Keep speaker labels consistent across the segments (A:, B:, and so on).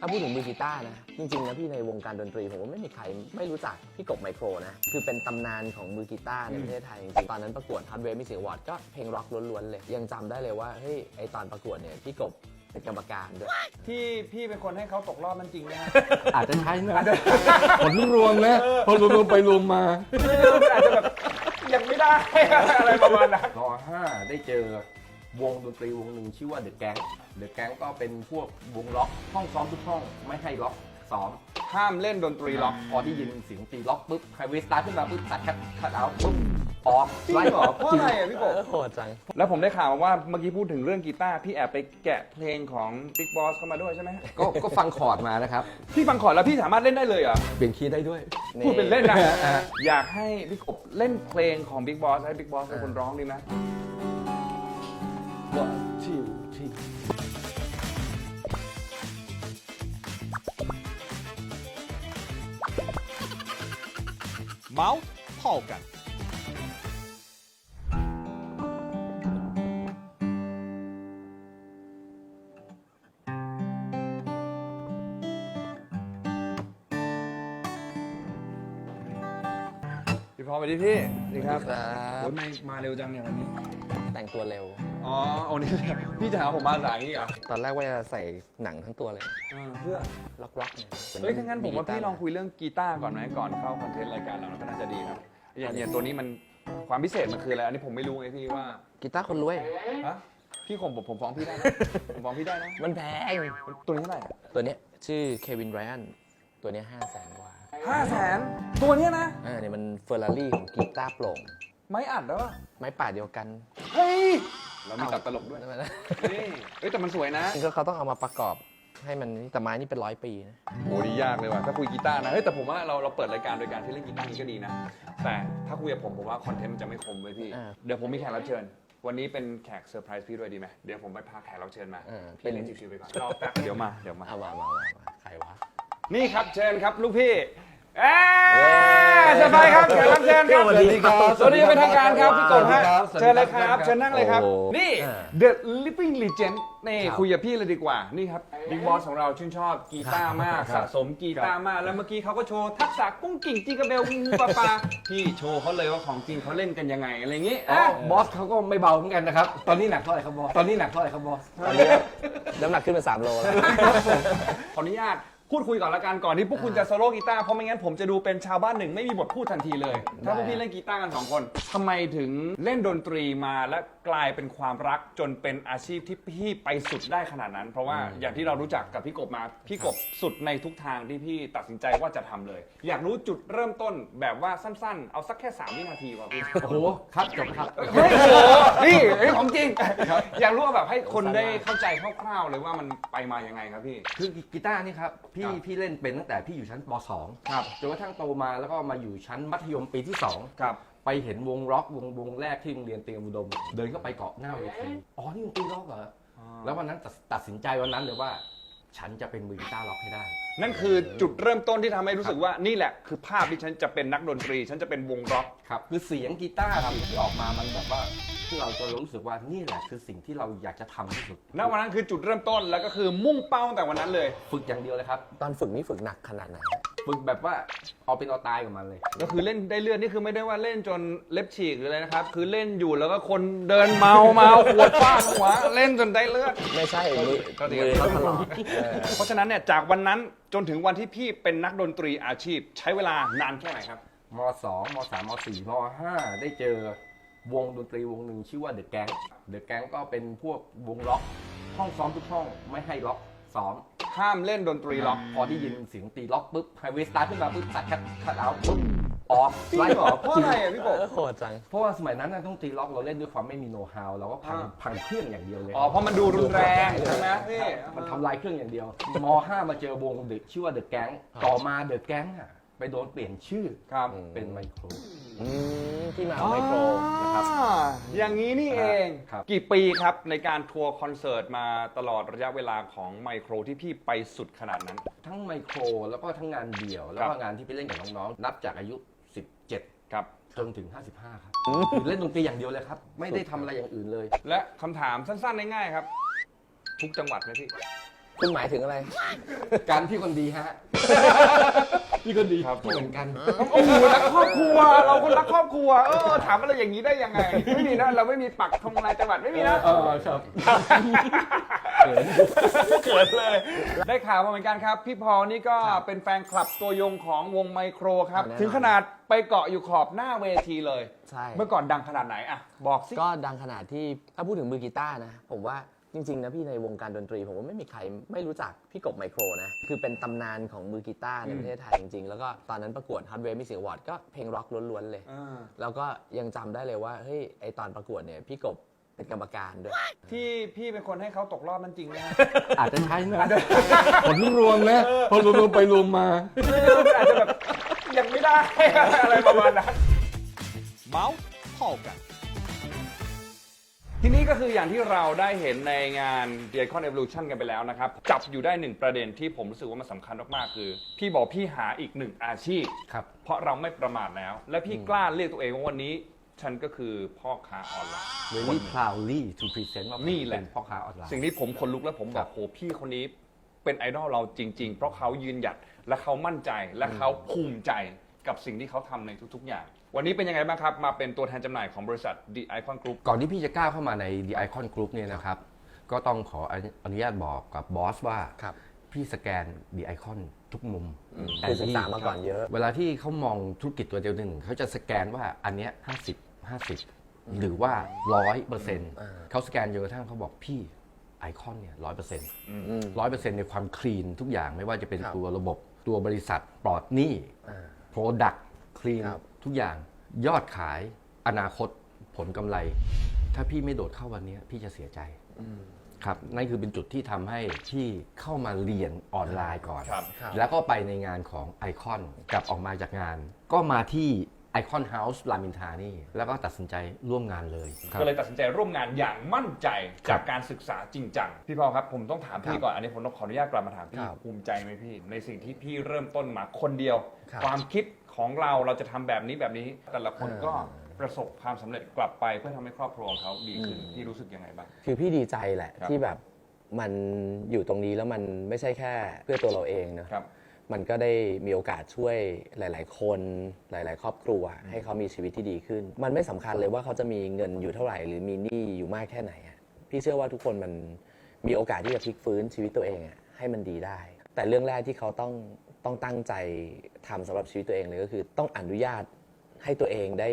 A: ถ้าพูดถึงมือกีตาร์นะ จริงๆนะพี่ในวงการดนตรี ผมว่าไม่มีใครไม่รู้จักพี่กบไมโครนะ คือเป็นตำนานของมือกีตาร์ในประเทศไทยจริงๆตอนนั้นประกวด Hardware Music Award ก็เพลงร็อกล้วนๆเลย ยังจำได้เลยว่าเฮ้ยไอตอนประกวดเนี่ยพี่กบเป็นกรรมการด้วย
B: ที่พี่เป็นคนให้เขาตกรอบนั่นจริงไหมฮะ
C: อาจจะใช่นะผลรวมนะพอรวมๆไปรวมมา
B: อาจจะแบบยังไม่ได้ อะไรประมาณนั้น
C: รอห้าได้เจอ วงดนตรีวงหนึ่งชื่อว่าเดอะแก๊งเดอะแก๊งก็เป็นพวกวงล็อกห้องซ้อมทุกห้องไม่ให้ล็อกซ้อม
B: ห้ามเล่นดนตรีล็อก
C: พอที่ยินเสียงตีล็อกปุ๊บใครเวสตาร์ทขึ้นมาปุ๊บตัดคัดคัดเอาท์ปุ๊บออก
B: จริง
C: ไล่
B: เหรอเพราะอะไรอะพี่กบ
A: เออโหดจัง
B: แล้วผมได้ข่าวมาว่าเมื่อกี้พูดถึงเรื่องกีตาร์พี่แอบไปแกะเพลงของ Big Boss เข้ามาด้วยใช่ไหมฮะ
C: ก็ก็ฟังคอร์ดมานะครับ
B: พี่ฟังขอร์ดแล้วพี่สามารถเล่นได้เลยเหรอ
C: เปลี่ยนคีย์ได้ด้วย
B: พูดเป็นเล่นนะอยากให้พี่กบเล่นเพลงของ Big Boss ให้ Big Boss เป็นคนร้องดีไหม
D: เมาส์พอกัน
B: พี่พอไปดิพี่ดีครับ
A: ครับ
B: โอ้ยไม่มาเร็วจังเนี่ยวันนี้
A: แต่งตัวเร็ว
B: อ๋อโอ้นี่พี่จะหาผมมาสายอย่างนี้เหรอ
A: ตอนแรกว่าจะใส่หนังทั้งตัวเลย
B: เออเพื่อ
A: ล็อกๆเนี่ยป็
B: เฮ้ยถ้างั้นผมว่า
A: กีตร์
B: พี่ลองคุยเรื่องกีตาร์ก่อนไหมก่อนเข้าคอนเทนต์รายการเราก็น่าจะดีครับอย่างอย่างตัวนี้มันความพิเศษมันคืออะไรอันนี้ผมไม่รู้ไงพี่ว่า
A: กีตาร์คนรวย
B: ฮะพี่ผมผมผมฟ้องพี่ได้นะผมฟ้องพี่ได้นะ
A: มันแพง
B: ตัวนี้เท่าไหร่
A: ตัวเนี้ยชื่อเควินไรอันตัวเนี้ห้าแสนกว่า
B: ห้าแสนตัวเนี้ยนะ
A: อ่าเนี่ยมันเฟอร์รารี่ของกีตาร์โปร่ง
B: ไม่อัดแล้วอะ
A: ไม้ป่าเดียวกัน
B: เฮ้ย เรามีตัดตลกด้วย
A: ใช่ไหมนะ
B: นี่เฮ้ยแต่มันสวยนะ
A: นี่ก็เขาต้องเอามาประกอบให้มันแต่ไม้นี่เป็นร้อยปีนะ
B: โหดียากเลยว่ะ ถ้าคุยกีตาร์นะ เฮ้ยแต่ผมว่าเราเราเปิดรายการโดยการที่เล่นกีตาร์นี้ก็ดีนะ แต่ถ้าคุยกับผมผมว่าคอนเทนต์มันจะไม่คมเลยพี่
A: อ่า
B: เดี๋ยวผมมีแขกรับเชิญ วันนี้เป็นแขกเซอร์ไพรส์พี่ด้วยดีไหมเดี๋ยวผมไปพาแขกรับเชิญมา
A: อ่า
B: พี่เล่นชิวๆไปก่อนรอแป๊บเดี๋ยวมาเดี๋ยวมา
A: เอามามามามาใครวะ
B: นี่ครับเชิญครับลูกพี่ เอ้ยสบายครับแขกรับเชิญครับ
C: สวัสดีครับ
B: สวัสดีเป็นทางการครับพี่กบฮะ
C: สวัสดีครับ
B: เชิญเลยครับ
C: สวัสดีครับ
B: เชิญนั่งเลยครับ
A: โอ้โห
B: นี่
A: อ่า
B: The Living Legend นี่
A: ครับ
B: คุยกับพี่เลยดีกว่า นี่ครับบิ๊กบอสของเราชื่นชอบกีตาร์มากสะสมกีตาร์มาก แล้วเมื่อกี้เขาก็โชว์ทักษะกุ้งกิ่งจิงกระเบลงูงูปลาปลาพี่โชว์เขาเลยว่าของจริงเขาเล่นกันยังไงอะไรอย่างงี้
C: อ๋อ
B: อะ
C: บอสเขาก็ไม่เบาเหมือนกันนะครับ ตอนนี้หนักเท่าไหร่ครับบอส ตอนนี้หนักเท่าไหร่ครับบอส
A: ตอนนี้น้ำหนักขึ้นเป็น3โลแล้ว
B: ขออนุญาต พูดคุยก่อนละกันก่อนที่พวกคุณจะโซโล่กีตาร์เพราะไม่งั้นผมจะดูเป็นชาวบ้านหนึ่งไม่มีบทพูดทันทีเลย ถ้าพวกพี่เล่นกีตาร์กันสองคนทำไมถึงเล่นดนตรีมาและกลายเป็นความรักจนเป็นอาชีพที่พี่ไปสุดได้ขนาดนั้น เพราะว่าอย่างที่เรารู้จักกับพี่กบมาพี่กบสุดในทุกทางที่พี่ตัดสินใจว่าจะทำเลย อยากรู้จุดเริ่มต้นแบบว่าสั้นๆ เอาสักแค่3วินาทีว่ะพี่
C: โอ้โหครับจบครับ
B: เฮ้ยโอ้โหนี่ไอ้ของจริง อยากรู้ว่าแบบให้คนได้เข้าใจคร่าวๆเลยว่ามันไปมายังไงครับพี่
C: คือกีตาร์นี่ครับพี่
B: ครับ
C: พี่เล่นเป็นตั้งแต่พี่อยู่ชั้นป .2
B: ครับ
C: จนกระทั่งโตมาแล้วก็มาอยู่ชั้นมัธยมปีที่ 2
B: ครับ
C: ไปเห็นวงร็อกวงวงแรกที่โรงเรียนเตรียมอุดม เดินเข้าไปเกาะหน้าเวทีอ๋อนี่วงตีร็อกเหรอแล้ววันนั้นตัดตัดสินใจวันนั้นเลยว่า ฉันจะเป็นมือกีตาร์ร็อกให้ได้
B: นั่นคือจุดเริ่มต้นที่ทำให้รู้สึกว่านี่แหละคือภาพที่ฉันจะเป็นนักดนตรี ฉันจะเป็นวงร็อก
C: ครับคือเสียงกีตาร์ครับที่ออกมามันแบบว่าที่เราจะรู้สึกว่านี่แหละคือสิ่งที่เราอยากจะทำที่สุด
B: ณวันนั้นคือจุดเริ่มต้นแล้วก็คือมุ่งเป้าตั้งแต่วันนั้นเลย
C: ฝึกอย่างเดียวเลยครับ
A: ตอนฝึกนี่ฝึกหนักขนาดไหน
C: ฝึกแบบว่าเอาเป็นเอาตายกับมันเลย
B: ก็คือเล่นได้เลือดนี่คือไม่ได้ว่าเล่นจนเล็บฉีกหรืออะไรนะครับ คือเล่นอยู่แล้วก็คนเดินเมาเมาขวดฟาดหัวเล่นจนได้เลือด
A: ไม่ใช่มือ
B: ก็ดี
A: มือเขาถลอกเออ
B: เพราะฉะนั้นเนี่ยจากวันนั้นจนถึงวันที่พี่เป็นนักดนตรีอาชีพ ใช้เวลานานแค่ไหนครับ
C: ม2ม3ม4ม5ได้เจอวงดนตรีวงหนึ่งชื่อว่าเดอะแก๊งเดอะแก๊งก็เป็นพวกวงล็อก ห้องซ้อมทุกห้องไม่ให้ล็อก ซ้อม
B: ห้ามเล่นดนตรีล็อก
C: พอที่ยินเสียงตีล็อกปุ๊บไฮเวสตาร์ทขึ้นมาปุ๊บตัดคัดคัดเอาท์ปุ๊บออก
B: จริงเหรอเพราะอะไรอะพี่กบ
A: เออโหดจัง
C: เพราะว่าสมัยนั้นน่ะต้องตีล็อกเราเล่นด้วยความไม่มีโน้ตฮาวเราก็พัง
B: อ่า
C: พังเครื่องอย่างเดียวเลย
B: อ๋อเพราะมันดูรุนแรงใช่ไหมพี่
C: มันทำลายเครื่องอย่างเดียวม 5 มาเจอวงเด็กชื่อว่าเดอะแก๊งต่อมาเดอะแก๊งอะไปโดนเปลี่ยนชื่อ
B: ครับ
C: เป็นไมโคร
A: อืมที่มาของไมโครนะครับ
B: อ่าอย่างนี้นี่เอง
C: ครับ
B: กี่ปีครับในการทัวร์คอนเสิร์ตมาตลอดระยะเวลาของไมโครที่พี่ไปสุดขนาดนั้น
C: ทั้งไมโครแล้วก็ทั้งงานเดี่ยว แล้วก็งานที่ไปเล่นกับน้องๆ นับจากอายุ 17
B: ครับ
C: จนถึง 55 ครับคือเล่นดนตรีอย่างเดียวเลยครับ ไม่ได้ทำอะไรอย่างอื่นเลย
B: และคำถามสั้นๆง่ายๆครับ ทุกจังหวัดไหมพี่
A: คุณหมายถึงอะไร
C: การพี่คนดีฮะ พี่คนดีครับเหมือนกัน
B: โอ้โหรักครอบครัว เราคนรักครอบครัว เออ ถามอะไรอย่างนี้ได้ยังไง ไม่มีนะ เราไม่มีปักธงลายจังหวัดไม่มีนะ
C: เออครับ
B: เกิดเลย ได้ข่าวมาเหมือนกันครับ พี่พอลนี่ก็เป็นแฟนคลับตัวยงของวงไมโครครับ
A: แน่นอน
B: ถึงขนาดไปเกาะอยู่ขอบหน้าเวทีเลย
A: ใช่
B: เมื่อก่อนดังขนาดไหนอะบอกสิ
A: ก็ดังขนาดที่ถ้าพูดถึงมือกีตาร์นะ ผมว่า จริงๆนะพี่ในวงการดนตรีผมว่าไม่มีใครไม่รู้จักพี่กบไมโครนะ คือเป็นตำนานของมือกีตาร์ในประเทศไทยจริงๆ แล้วก็ตอนนั้นประกวด Hot Wave Music Award ก็เพลงร็อกล้วนๆเลย
B: อ่า
A: แล้วก็ยังจำได้เลยว่าเฮ้ยไอตอนประกวดเนี่ยพี่กบเป็นกรรมการด้วย
B: ที่พี่เป็นคนให้เขาตกรอบนั้นจริงไหมฮะ
C: อาจจะใช่นะผลรวมนะพอรวมๆไปรวมมา
B: อาจจะแบบยังไม่ได้ อะไรประมาณนั้น
D: เมาส์พอกัน
B: ทีนี้ก็คืออย่างที่เราได้เห็นในงาน The Icon Evolution กันไปแล้วนะครับ จับอยู่ได้หนึ่งประเด็นที่ผมรู้สึกว่ามันสำคัญมากๆคือ พี่บอกพี่หาอีกหนึ่งอาชีพ
C: ครับ
B: เพราะเราไม่ประมาทแล้ว และพี่กล้าเรียกตัวเองว่าวันนี้ ฉันก็คือพ่อค้าออนไลน์
C: very proudly to present ว่า
B: นี่แหละ
C: เป็นพ่อค้าออนไลน์
B: สิ่งที่ผมขนลุกแล้วผมบ
C: ครั
B: อก
C: บ
B: โหพี่คนนี้เป็นไอดอลเราจริง ๆ เพราะเขายืนหยัดและเขามั่นใจและเขาภูมิใจ กับสิ่งที่เขาทำในทุกๆ อย่าง วันนี้เป็นยังไงบ้างครับ มาเป็นตัวแทนจำหน่ายของบริษัท The Icon Group
C: ก่อนที่พี่จะก้าวเข้ามาใน The Icon Group เนี่ยนะครับ ก็ต้องขออนุญาตบอกกับบอสว่า
A: ครับ
C: พี่สแกน The Icon ทุกมุม
A: คือศึกษามาก่อนเยอะ
C: เวลาที่เขามองธุรกิจตัวเดียวหนึ่ง เขาจะสแกนว่าอันเนี้ย50 50หรือว่า100เปอร์เซ็นต์เขาสแกนเยอะทั้งเขาบอกพี่ไอคอนเนี่ยร้อยเปอร์เซ็นต์ร้อยเปอร์เซ็นต์ในความคลีนทุกอย่างไม่ว่าจะเป็น
A: ครับ
C: ตัวระบบตัวบริษัทปลอดหนี้ โปรดักต์คลีน
A: ครับ
C: ทุกอย่างยอดขายอนาคตผลกำไร ถ้าพี่ไม่โดดเข้าวันนี้พี่จะเสียใจครับนั่นคือเป็นจุดที่ทำให้พี่เข้ามาเรียนออนไลน์ก่อน
B: ครับ
A: ครับ
C: แล้วก็ไปในงานของไอคอนกลับออกมาจากงาน ก็มาที่ ไอคอนเฮาส์รามอินทรานี่ แล้วก็ตัดสินใจร่วมงานเลยครับ
B: ก็เลยตัดสินใจร่วมงานอย่างมั่นใจจากการศึกษาจริงจังพี่พอลครับผมต้องถามพี่ก่อน อันนี้ผมต้องขออนุญาตกลับมาถามพี่
A: ครับ
B: ภูมิใจไหมพี่ ในสิ่งที่พี่เริ่มต้นมาคนเดียว
A: ครับ
B: ความคิดของเราเราจะทำแบบนี้แบบนี้ แต่ละคน
A: เออ
B: ก็ประสบความสำเร็จกลับไปเพื่อทำให้ครอบครัวของเขาดีขึ้นพี่รู้สึกยังไงบ้าง
A: คือพี่ดีใจแหละ
B: ครับ
A: ที่แบบมันอยู่ตรงนี้แล้วมันไม่ใช่แค่เพื่อตัวเราเองเนอะ
B: ครับ
A: มันก็ได้มีโอกาสช่วยหลาย ๆ คนหลาย ๆ ครอบครัว ให้เขามีชีวิตที่ดีขึ้น มันไม่สำคัญเลยว่าเขาจะมีเงินอยู่เท่าไหร่ หรือมีหนี้อยู่มากแค่ไหนอะพี่เชื่อว่าทุกคนมันมีโอกาสที่จะพลิกฟื้นชีวิตตัวเองอะให้มันดีได้ แต่เรื่องแรกที่เขาต้องต้องตั้งใจทำสำหรับชีวิตตัวเองเลยก็คือ ต้องอนุญาตให้ตัวเองได้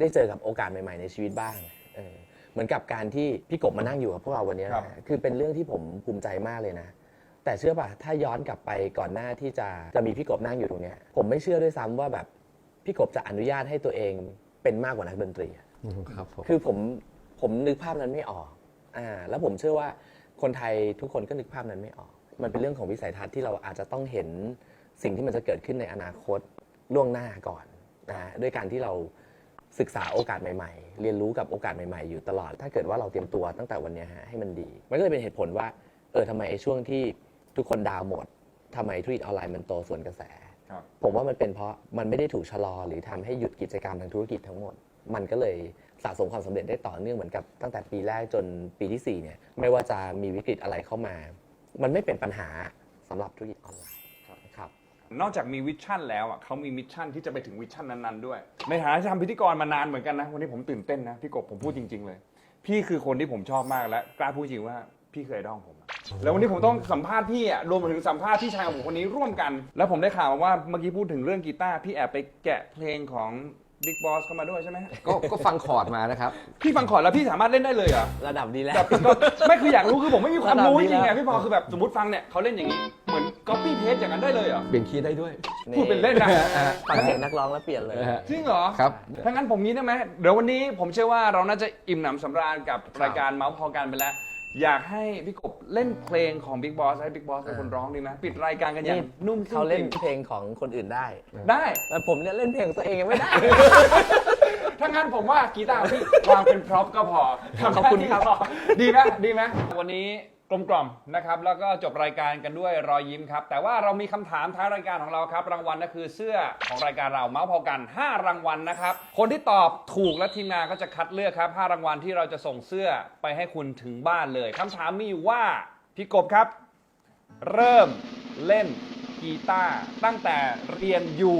A: ได้เจอกับโอกาสใหม่ ๆ ในชีวิตบ้างเออเหมือนกับการที่พี่กบมานั่งอยู่กับพวกเราวันนี้
B: ครับ
A: นะคือเป็นเรื่องที่ผมภูมิใจมากเลยนะ แต่เชื่อป่ะถ้าย้อนกลับไปก่อนหน้าที่จะจะมีพี่กบนั่งอยู่ตรงเนี้ยผมไม่เชื่อด้วยซ้ำว่าแบบพี่กบจะอนุญาตให้ตัวเองเป็นมากกว่านักดนตรีอะ
C: ครับผม
A: คือผมผมนึกภาพนั้นไม่ออกอ่าแล้วผมเชื่อว่าคนไทยทุกคนก็นึกภาพนั้นไม่ออก มันเป็นเรื่องของวิสัยทัศน์ที่เราอาจจะต้องเห็นสิ่งที่มันจะเกิดขึ้นในอนาคตล่วงหน้าก่อนนะด้วยการที่เราศึกษาโอกาสใหม่ๆ เรียนรู้กับโอกาสใหม่ๆ อยู่ตลอด ถ้าเกิดว่าเราเตรียมตัวตั้งแต่วันเนี้ยฮะให้มันดี มันก็เลยเป็นเหตุผลว่า เออทำไมไอ้ช่วงที่ ทุกคนดาวน์หมดทำไมธุรกิจออนไลน์มันโตส่วนกระแส
B: ครับ
A: ผมว่ามันเป็นเพราะมันไม่ได้ถูกชะลอหรือทำให้หยุดกิจกรรมทางธุรกิจทั้งหมด มันก็เลยสะสมความสำเร็จได้ต่อเนื่องเหมือนกับตั้งแต่ปีแรกจนปีที่4เนี่ยไม่ว่าจะมีวิกฤตอะไรเข้ามา มันไม่เป็นปัญหาสำหรับธุรกิจออนไลน์ครับ
B: นอกจากมีวิชั่นแล้วอะเขามีมิชชั่นที่จะไปถึงวิชั่นนั้นๆด้วย ในฐานะที่ทำพิธีกรมานานเหมือนกันนะ วันนี้ผมตื่นเต้นนะ พี่กบผมพูดจริง ๆ เลย พี่คือคนที่ผมชอบมากและกล้าพูดจริงว่าพี่เคยด้องผมอะ แล้ววันนี้ผมต้องสัมภาษณ์พี่อะรวมถึงสัมภาษณ์พี่ชายของผมคนนี้ร่วมกัน แล้วผมได้ข่าวมาว่าเมื่อกี้พูดถึงเรื่องกีตาร์พี่แอบไปแกะเพลงของ Big Boss เข้ามาด้วยใช่ไหมฮะ
C: ก็ก็ฟังคอร์ดมานะครับ
B: พี่ฟังขอร์ดแล้วพี่สามารถเล่นได้เลยเหรอ
A: ระดับดีแล้ว
B: แบบก็ไม่คืออยากรู้คือผมไม่มีความรู้จริงๆไง
A: ระดับนี้แล้ว
B: พี่พอคือแบบสมมติฟังเนี่ยเขาเล่นอย่างนี้เหมือน copy paste อย่างนั้นได้เลยเหรอ
C: เปลี่ยนคีย์ได้ด้วย
B: พูดเป็นเล่นนะ
A: ฟังเสียงนักร้องแล้วเปลี่ยนเลย
B: จริงเหรอ
C: ครับ
B: ถ้างั้นผมนี้ได้ไหมเดี๋ยววันนี้ผมเชื่อว่าเราน่าจะอิ่มหนำสำราญกับรายการเมาส์พอกันไปแล้ว อยากให้พี่กบเล่นเพลงของ Big Boss ให้ Big Boss เป็นคนร้องดีไหมปิดรายการกันอย่าง
A: นี่
B: นุ่ม
A: เขาเล่น
B: จริง
A: เพลงของคนอื่นได้
B: ได้
A: แต่ผมเนี่ยเล่นเพลงของตัวเองยังไม่ได้
B: ถ้างั้นผมว่ากีตาร์พี่วางเป็นพร็อพก็พอ
A: ขอบคุณครับ
B: ทำได้ดีไหมดีไหมวันนี้ กลมกล่อมนะครับแล้วก็จบรายการกันด้วยรอยยิ้มครับ แต่ว่าเรามีคำถามท้ายรายการของเราครับรางวัลก็คือเสื้อของรายการเราเมาส์พอกัน 5 รางวัลนะครับ คนที่ตอบถูกและทีมงานก็จะคัดเลือกครับ 5 รางวัลที่เราจะส่งเสื้อไปให้คุณถึงบ้านเลยคำถามมีอยู่ว่าพี่กบครับ เริ่มเล่นกีตาร์ตั้งแต่เรียนอยู่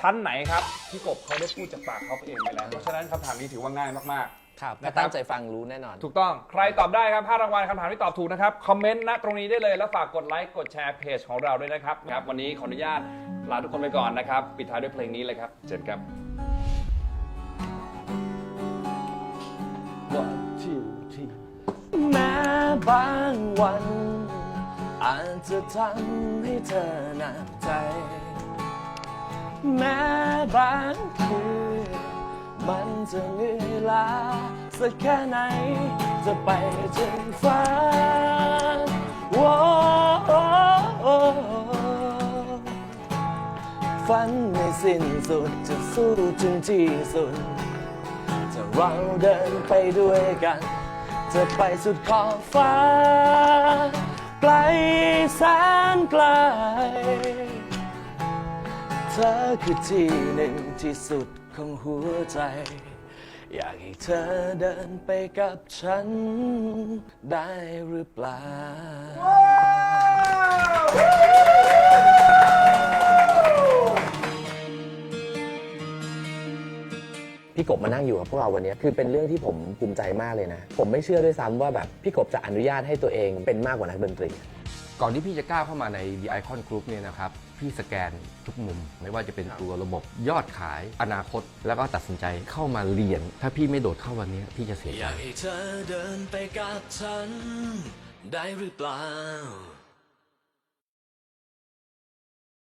B: ชั้นไหนครับพี่กบเขาได้พูดจากปากเขาเองไปแล้วเพราะฉะนั้นคำถามนี้ถือว่าง่ายมาก
A: ครับ
B: นะครั
A: ถ้า
B: บ
A: ตั้งใจฟังรู้แน่นอน
B: ๆถูกต้อง ใครตอบได้ครับ 5 รางวัลคำถามที่ตอบถูกนะครับ คอมเมนต์ณตรงนี้ได้เลย แล้วฝากกดไลค์ กดแชร์เพจของเราด้วยนะครับครับ วันนี้ขออนุญาตลาทุกคนไปก่อนนะครับ ปิดท้ายด้วยเพลงนี้เลยครับ เจนครับ
A: One two three แม้บางวัน อาจจะทำให้เธอหนักใจ แม้บางคืน มันจะเหนื่อยล้าสักแค่ไหน จะไปถึงฟ้าโอ้ฝันไม่สิ้นสุดจะสู้ถึงที่สุด จะเราเดินไปด้วยกัน จะไปสุดขอบฟ้า ไกลแสนไกล เธอคือที่หนึ่งที่สุด ของหัวใจ อยากให้เธอเดินไปกับฉันได้หรือเปล่า พี่กบมานั่งอยู่กับพวกเราวันนี้คือเป็นเรื่องที่ผมภูมิใจมากเลยนะ ผมไม่เชื่อด้วยซ้ำว่าแบบพี่กบจะอนุญาตให้ตัวเองเป็นมากกว่านักดนตรี
C: ก่อนที่พี่จะก้าวเข้ามาใน The Icon Group เนี่ยนะครับ พี่สแกนทุกมุม ไม่ว่าจะเป็นตัวระบบยอดขายอนาคต แล้วก็ตัดสินใจเข้ามาเรียน ถ้าพี่ไม่โดดเข้าวันนี้พี่จะเสีย
A: อ
C: ใจ
A: ยากให้เธอเดินไปกับฉันได้หรือเปล่า